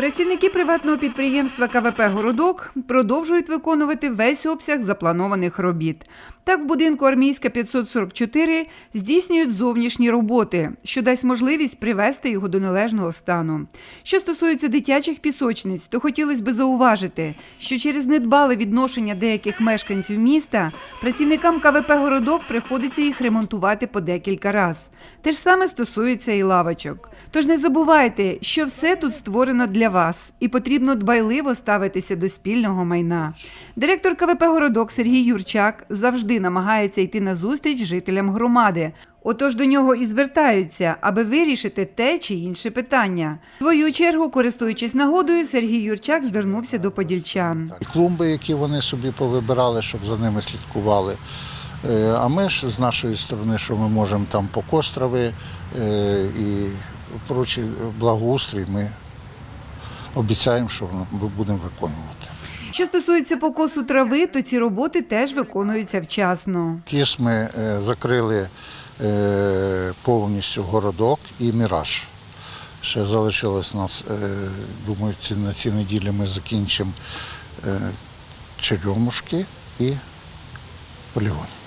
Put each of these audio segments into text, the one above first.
Працівники приватного підприємства КВП Городок продовжують виконувати весь обсяг запланованих робіт. Так, в будинку Армійська 544 здійснюють зовнішні роботи, що дасть можливість привести його до належного стану. Що стосується дитячих пісочниць, то хотілося б зауважити, що через недбале відношення деяких мешканців міста працівникам КВП Городок приходиться їх ремонтувати по декілька раз. Те ж саме стосується і лавочок. Тож не забувайте, що все тут створено для вас, і потрібно дбайливо ставитися до спільного майна. Директор КВП Городок Сергій Юрчак завжди намагається йти на зустріч жителям громади. Отож до нього і звертаються, аби вирішити те чи інше питання. В свою чергу, користуючись нагодою, Сергій Юрчак звернувся до подільчан. Клумби, які вони собі повибирали, щоб за ними слідкували. Е, А ми ж з нашої сторони, що ми можемо там по кострови е, і прочі благоустрій, ми обіцяємо, що ми будемо виконувати. Що стосується покосу трави, то ці роботи теж виконуються вчасно. Кіс ми е, закрили е, повністю городок і міраж. Ще залишилось нас, е, думаю, на цій неділі ми закінчимо черемушки і полігон.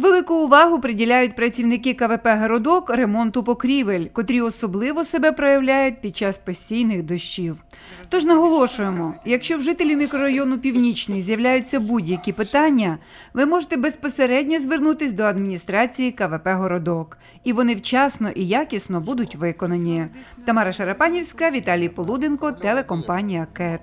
Велику увагу приділяють працівники КВП Городок ремонту покрівель, котрі особливо себе проявляють під час постійних дощів. Тож наголошуємо, якщо в жителів мікрорайону Північний з'являються будь-які питання, ви можете безпосередньо звернутись до адміністрації КВП Городок, і вони вчасно і якісно будуть виконані. Тамара Шарапанівська, Віталій Полуденко, телекомпанія КЕТ.